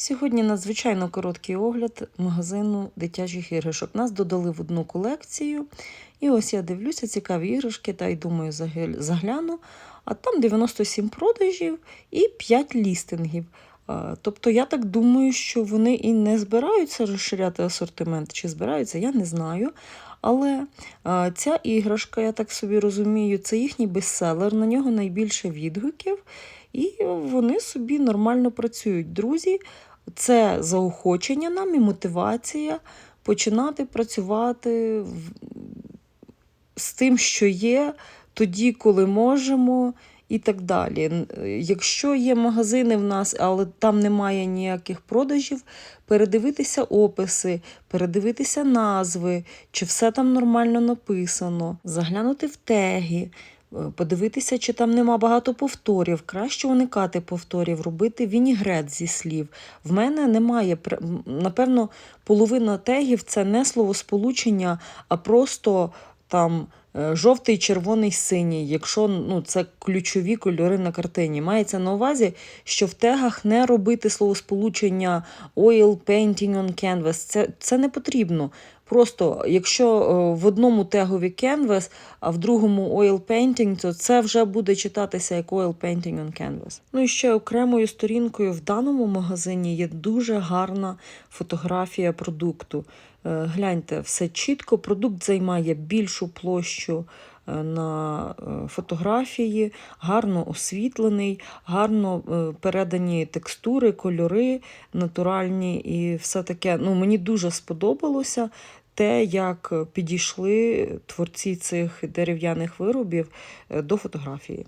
Сьогодні надзвичайно короткий огляд магазину дитячих іграшок. Нас додали в одну колекцію. І ось я дивлюся, цікаві іграшки, та й думаю, загляну. А там 97 продажів і 5 лістингів. Тобто я так думаю, що вони і не збираються розширяти асортимент, чи збираються, я не знаю. Але ця іграшка, я так собі розумію, це їхній бестселер, на нього найбільше відгуків, і вони собі нормально працюють. Друзі, це заохочення нам і мотивація починати працювати з тим, що є, тоді, коли можемо, і так далі. Якщо є магазини в нас, але там немає ніяких продажів, передивитися описи, передивитися назви, чи все там нормально написано, заглянути в теги. Е, Подивитися, чи там нема багато повторів, краще уникати повторів, робити вінігрет зі слів. В мене немає, напевно, половина тегів це не словосполучення, а просто там е, жовтий, червоний, синій, якщо ну, це ключові кольори на картині. Мається на увазі, що в тегах не робити словосполучення oil painting on canvas. Це, це не потрібно. Просто якщо е, в одному тегові canvas, а в другому oil painting, то це вже буде читатися як oil painting on canvas. Ну і ще окремою сторінкою в даному магазині є дуже гарна фотографія продукту. Е, Гляньте, все чітко. Продукт займає більшу площу е, на е, фотографії, гарно освітлений, гарно передані текстури, кольори натуральні і все таке. Ну, мені дуже сподобалося те, як підійшли творці цих дерев'яних виробів до фотографії.